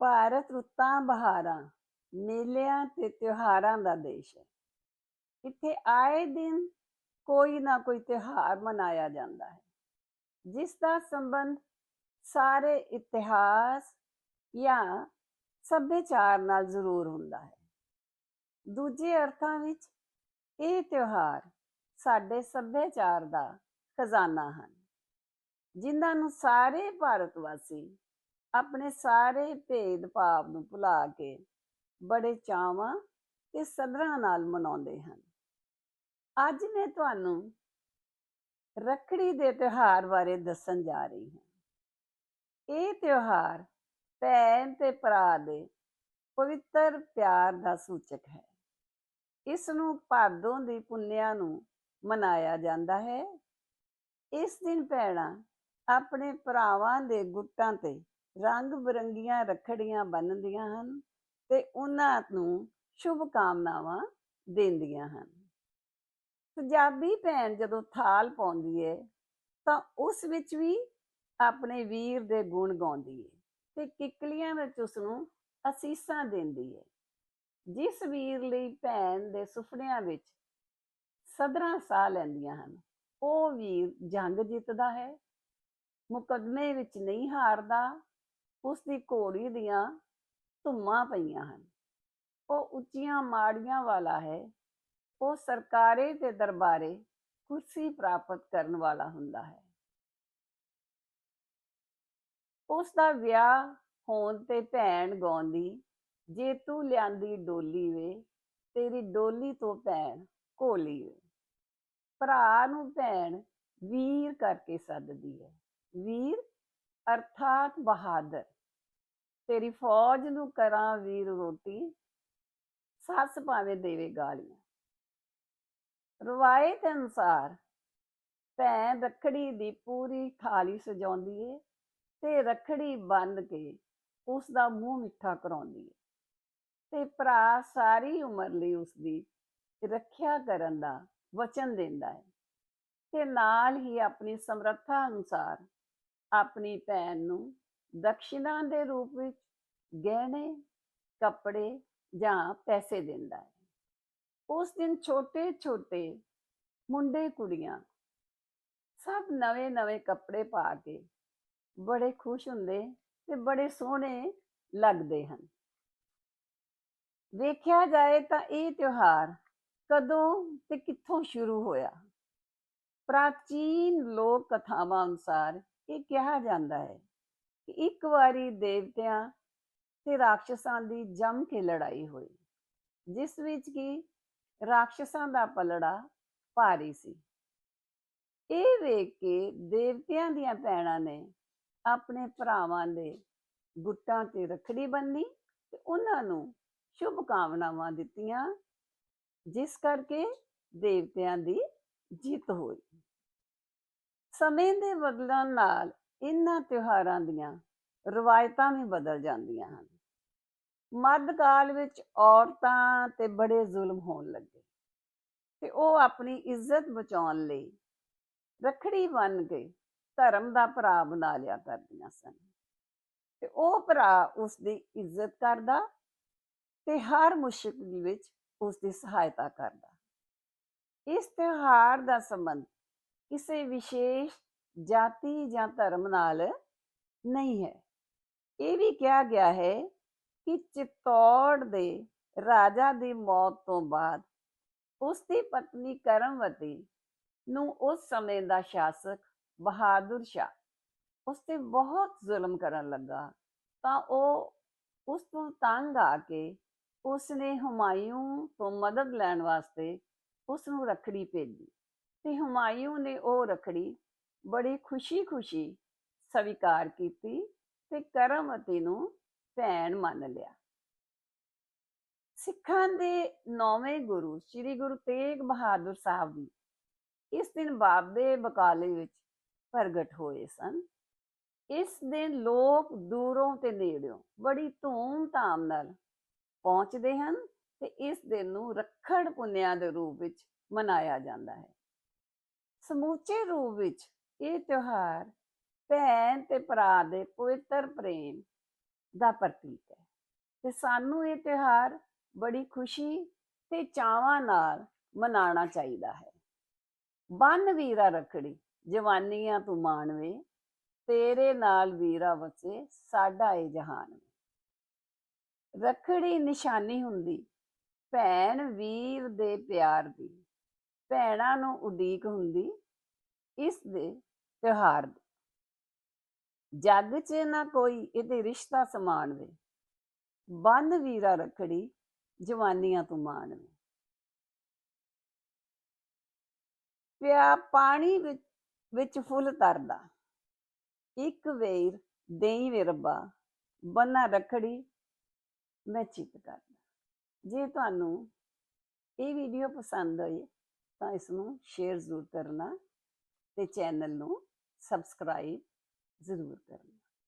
ਭਾਰਤ ਰੁੱਤਾਂ, ਬਹਾਰਾਂ, ਮੇਲਿਆਂ ਤੇ ਤਿਉਹਾਰਾਂ ਦਾ ਦੇਸ਼ ਹੈ। ਇੱਥੇ ਆਏ ਦਿਨ ਕੋਈ ਨਾ ਕੋਈ ਤਿਉਹਾਰ ਮਨਾਇਆ ਜਾਂਦਾ ਹੈ, ਜਿਸ ਦਾ ਸੰਬੰਧ ਸਾਰੇ ਇਤਿਹਾਸ ਜਾਂ ਸੱਭਿਆਚਾਰ ਨਾਲ ਜ਼ਰੂਰ ਹੁੰਦਾ ਹੈ। ਦੂਜੇ ਅਰਥਾਂ ਵਿੱਚ, ਇਹ ਤਿਉਹਾਰ ਸਾਡੇ ਸੱਭਿਆਚਾਰ ਦਾ ਖਜ਼ਾਨਾ ਹਨ, ਜਿਨ੍ਹਾਂ ਨੂੰ ਸਾਰੇ ਭਾਰਤ ਵਾਸੀ ਆਪਣੇ ਸਾਰੇ ਭੇਦ ਭਾਵ ਨੂੰ ਭੁਲਾ ਕੇ ਬੜੇ ਚਾਵਾਂ ਤੇ ਸਦਰਾਂ ਨਾਲ ਮਨਾਉਂਦੇ ਹਨ। ਅੱਜ ਮੈਂ ਤੁਹਾਨੂੰ ਰੱਖੜੀ ਦੇ ਤਿਉਹਾਰ ਬਾਰੇ ਦੱਸਣ ਜਾ ਰਹੀ ਹਾਂ। ਇਹ ਤਿਉਹਾਰ ਭੈਣ ਤੇ ਭਰਾ ਦੇ ਪਵਿੱਤਰ ਪਿਆਰ ਦਾ ਸੂਚਕ ਹੈ। ਇਸ ਨੂੰ ਭਾਦੋਂ ਦੀ ਪੁੰਨਿਆ ਨੂੰ ਮਨਾਇਆ ਜਾਂਦਾ ਹੈ। ਇਸ ਦਿਨ ਭੈਣਾਂ ਆਪਣੇ ਭਰਾਵਾਂ ਦੇ ਗੁੱਟਾਂ ਤੇ ਰੰਗ ਬਰੰਗੀਆਂ ਰੱਖੜੀਆਂ ਬੰਨਦੀਆਂ ਹਨ ਤੇ ਉਹਨਾਂ ਨੂੰ ਸ਼ੁਭ ਕਾਮਨਾਵਾਂ ਦਿੰਦੀਆਂ ਹਨ। ਪੰਜਾਬੀ ਭੈਣ ਜਦੋਂ ਥਾਲ ਪਾਉਂਦੀ ਹੈ ਤਾਂ ਉਸ ਵਿੱਚ ਵੀ ਆਪਣੇ ਵੀਰ ਦੇ ਗੁਣ ਗਾਉਂਦੀ ਹੈ ਤੇ ਕਿੱਕਲੀਆਂ ਵਿੱਚ ਉਸ ਨੂੰ ਅਸੀਸਾਂ ਦਿੰਦੀ ਹੈ ਜਿਸ ਵੀਰ ਲਈ ਭੈਣ ਦੇ ਸੁਪਨਿਆਂ ਵਿੱਚ ਸਦਰਾਂ ਸਾਹ ਲੈਂਦੀਆਂ ਹਨ, ਉਹ ਵੀਰ ਜੰਗ ਜਿੱਤਦਾ ਹੈ, ਮੁਕਦਮੇ ਵਿੱਚ ਨਹੀਂ ਹਾਰਦਾ ਉਸ ਦੀ ਘੋੜੀ ਦੀਆਂ ਧੁੰਮਾਂ ਪਈਆਂ ਹਨ। ਉਹ ਉੱਚੀਆਂ ਮਾੜੀਆਂ ਵਾਲਾ ਹੈ। ਉਹ ਸਰਕਾਰੇ ਤੇ ਦਰਬਾਰੇ ਕੁਰਸੀ ਪ੍ਰਾਪਤ ਕਰਨ ਵਾਲਾ ਹੁੰਦਾ ਹੈ। ਉਸ ਦਾ ਵਿਆਹ ਹੋਣ ਤੇ ਭੈਣ ਗਾਉਂਦੀ, ਜੇ ਤੂੰ ਲਿਆਂਦੀ ਡੋਲੀ ਵੇ, ਤੇਰੀ ਡੋਲੀ ਤੋਂ ਭੈਣ ਕੋਲੀ ਵੇ। ਭਰਾ ਨੂੰ ਭੈਣ ਵੀਰ ਕਰਕੇ ਸੱਦਦੀ ਹੈ। ਵੀਰ ਅਰਥਾਤ ਬਹਾਦਰ, ਤੇਰੀ ਫੌਜ ਨੂੰ ਕਰਾਂ ਵੀਰ ਰੋਟੀ, ਸੱਸ ਭਾਵੇਂ ਦੇਵੇ ਗਾਲੀਆਂ। ਰਵਾਇਤ ਅਨੁਸਾਰ, ਭੈਣ ਰੱਖੜੀ ਦੀ ਪੂਰੀ ਥਾਲੀ ਸਜਾਉਂਦੀ ਏ ਤੇ ਰੱਖੜੀ ਬੰਨ ਕੇ ਉਸ ਦਾ ਮੂੰਹ ਮਿੱਠਾ ਕਰਾਉਂਦੀ ਏ ਤੇ ਭਰਾ ਸਾਰੀ ਉਮਰ ਲਈ ਉਸ ਦੀ ਰੱਖਿਆ ਕਰਨ ਦਾ ਵਚਨ ਦਿੰਦਾ ਹੈ ਤੇ ਨਾਲ ਹੀ ਆਪਣੀ ਸਮਰੱਥਾ ਅਨੁਸਾਰ ਆਪਣੀ ਭੈਣ ਨੂੰ ਦਕਸ਼ਿਨਾ ਦੇ ਰੂਪ ਵਿੱਚ ਗਹਿਣੇ, ਕੱਪੜੇ ਜਾਂ ਪੈਸੇ ਦਿੰਦਾ ਹੈ। ਉਸ ਦਿਨ ਛੋਟੇ ਛੋਟੇ ਮੁੰਡੇ ਕੁੜੀਆਂ ਸਭ ਨਵੇਂ ਨਵੇਂ ਕੱਪੜੇ ਪਾ ਕੇ ਬੜੇ ਖੁਸ਼ ਹੁੰਦੇ ਤੇ ਬੜੇ ਸੋਹਣੇ ਲੱਗਦੇ ਹਨ। ਵੇਖਿਆ ਜਾਏ ਤਾਂ ਇਹ ਤਿਉਹਾਰ ਕਦੋਂ ਤੇ ਕਿੱਥੋਂ ਸ਼ੁਰੂ ਹੋਇਆ? ਪ੍ਰਾਚੀਨ ਲੋਕ ਕਥਾਵਾਂ ਅਨੁਸਾਰ ਇਹ ਕਿਹਾ ਜਾਂਦਾ ਹੈ ਕਿ ਇੱਕ ਵਾਰੀ ਦੇਵਤਿਆਂ ਤੇ ਰਾਖਸ਼ਾਂ ਦੀ ਜੰਮ ਕੇ ਲੜਾਈ ਹੋਈ, ਜਿਸ ਵਿੱਚ ਕਿ ਰਾਖਸ਼ਾਂ ਦਾ ਪਲੜਾ ਭਾਰੀ ਸੀ। ਇਹ ਵੇਖ ਕੇ ਦੇਵਤਿਆਂ ਦੀਆਂ ਭੈਣਾਂ ਨੇ ਆਪਣੇ ਭਰਾਵਾਂ ਦੇ ਗੁੱਟਾਂ ਤੇ ਰਖੜੀ ਬੰਨੀ ਤੇ ਉਹਨਾਂ ਨੂੰ ਸ਼ੁਭ ਕਾਮਨਾਵਾਂ ਦਿੱਤੀਆਂ, ਜਿਸ ਕਰਕੇ ਦੇਵਤਿਆਂ ਦੀ ਜਿੱਤ ਹੋਈ। ਸਮੇਂ ਦੇ ਬਦਲਣ ਨਾਲ ਇਹਨਾਂ ਤਿਉਹਾਰਾਂ ਦੀਆਂ ਰਵਾਇਤਾਂ ਵੀ ਬਦਲ ਜਾਂਦੀਆਂ ਹਨ। ਮੱਧਕਾਲ ਵਿੱਚ ਔਰਤਾਂ ਤੇ ਬੜੇ ਜ਼ੁਲਮ ਹੋਣ ਲੱਗੇ ਤੇ ਉਹ ਆਪਣੀ ਇੱਜ਼ਤ ਬਚਾਉਣ ਲਈ ਰਖੜੀ ਬਣ ਕੇ ਧਰਮ ਦਾ ਭਰਾ ਬਣਾ ਲਿਆ ਕਰਦੀਆਂ ਸਨ। ਤੇ ਉਹ ਭਰਾ ਉਸ ਦੀ ਇੱਜ਼ਤ ਕਰਦਾ ਤੇ ਹਰ ਮੁਸ਼ਕਲ ਵਿੱਚ ਉਸ ਦੀ ਸਹਾਇਤਾ ਕਰਦਾ। ਇਸ ਤਿਉਹਾਰ ਦਾ ਸੰਬੰਧ ਕਿਸੇ ਵਿਸ਼ੇਸ਼ ਜਾਤੀ ਜਾਂ ਧਰਮ ਨਾਲ ਨਹੀਂ ਹੈ। ਇਹ ਵੀ ਕਿਹਾ ਗਿਆ ਹੈ ਕਿ ਚਿੱਤੌੜ ਦੇ ਰਾਜਾ ਦੀ ਮੌਤ ਤੋਂ ਬਾਅਦ ਉਸ ਦੀ ਪਤਨੀ ਕਰਮਵਤੀ ਨੂੰ ਉਸ ਸਮੇਂ ਦਾ ਸ਼ਾਸਕ ਬਹਾਦਰ ਸ਼ਾਹ ਉਸ ਤੇ ਬਹੁਤ ਜ਼ੁਲਮ ਕਰਨ ਲੱਗਾ, ਤਾਂ ਉਹ ਉਸ ਤੋਂ ਤੰਗ ਆ ਕੇ ਉਸ ਨੇ ਹੁਮਾਯੂੰ ਤੋਂ ਮਦਦ ਲੈਣ ਵਾਸਤੇ ਉਸ ਨੂੰ ਰਖੜੀ ਭੇਜੀ। ਤੇ ਹੁਮਾਯੂੰ ਨੇ ਉਹ ਰਖੜੀ ਬੜੀ ਖੁਸ਼ੀ-ਖੁਸ਼ੀ ਸਵੀਕਾਰ ਕੀਤੀ ਤੇ ਕਰਮਤੀ ਨੂੰ ਭੈਣ ਮੰਨ ਲਿਆ। ਸਿੱਖਾਂ ਦੇ ਨੌਵੇਂ ਗੁਰੂ ਸ੍ਰੀ ਗੁਰੂ ਤੇਗ ਬਹਾਦਰ ਸਾਹਿਬ ਜੀ ਇਸ ਦਿਨ ਬਾਬੇ ਬਕਾਲੇ ਵਿੱਚ ਪ੍ਰਗਟ ਹੋਏ ਸਨ। ਇਸ ਦਿਨ ਲੋਕ ਦੂਰੋਂ ਤੇ ਨੇੜਿਓਂ ਬੜੀ ਧੂਮ-ਧਾਮ ਨਾਲ ਪਹੁੰਚਦੇ ਹਨ ਤੇ ਇਸ ਦਿਨ ਨੂੰ ਰੱਖੜ ਪੁੰਨਿਆ ਦੇ ਰੂਪ ਵਿੱਚ ਮਨਾਇਆ ਜਾਂਦਾ ਹੈ। ਸਮੁੱਚੇ ਰੂਪ ਵਿੱਚ ਇਹ ਤਿਉਹਾਰ ਭੈਣ ਤੇ ਭਰਾ ਦੇ ਪਵਿੱਤਰ ਪ੍ਰੇਮ ਦਾ ਪ੍ਰਤੀਕ ਹੈ। ਤੇ ਸਾਨੂੰ ਇਹ ਤਿਉਹਾਰ ਬੜੀ ਖੁਸ਼ੀ ਤੇ ਚਾਵਾਂ ਨਾਲ ਮਨਾਉਣਾ ਚਾਹੀਦਾ ਹੈ। ਬੰਨ ਵੀਰਾ ਰਖੜੀ, ਜਵਾਨੀਆਂ ਤੂੰ ਮਾਣਵੇ, ਤੇਰੇ ਨਾਲ ਵੀਰਾ ਵਸੇ ਸਾਡਾ ਇਹ ਜਹਾਨ ਰਖੜੀ ਨਿਸ਼ਾਨੀ ਹੁੰਦੀ, ਭੈਣ ਵੀਰ ਦੇ ਪਿਆਰ ਦੀ। ਭੈਣਾਂ ਨੂੰ ਉਡੀਕ ਹੁੰਦੀ ਇਸ ਦੇ ਤਿਉਹਾਰ ਦੀ। ਜੱਗ 'ਚ ਨਾ ਕੋਈ ਇਹਦੇ ਰਿਸ਼ਤਾ ਸਮਾਨ ਵੇ ਬੰਨ ਵੀਰਾ ਰਖੜੀ ਜਵਾਨੀਆਂ ਤੂੰ ਮਾਣਵੇ। ਪਿਆ ਪਾਣੀ ਵਿੱਚ ਵਿੱਚ ਫੁੱਲ ਤਰਦਾ, ਇੱਕ ਵੇਰ ਦੇਈ ਵੇ ਰੱਬਾ, ਬੰਨਾ ਰਖੜੀ ਮੈਂ ਚਿੱਤ ਕਰਦਾ। ਜੇ ਤੁਹਾਨੂੰ ਇਹ ਵੀਡੀਓ ਪਸੰਦ ਹੋਈ ਤਾਂ ਇਸ ਨੂੰ ਸ਼ੇਅਰ ਜ਼ਰੂਰ ਕਰਨਾ ਤੇ ਚੈਨਲ ਨੂੰ ਸਬਸਕ੍ਰਾਈਬ ਜ਼ਰੂਰ ਕਰਨਾ।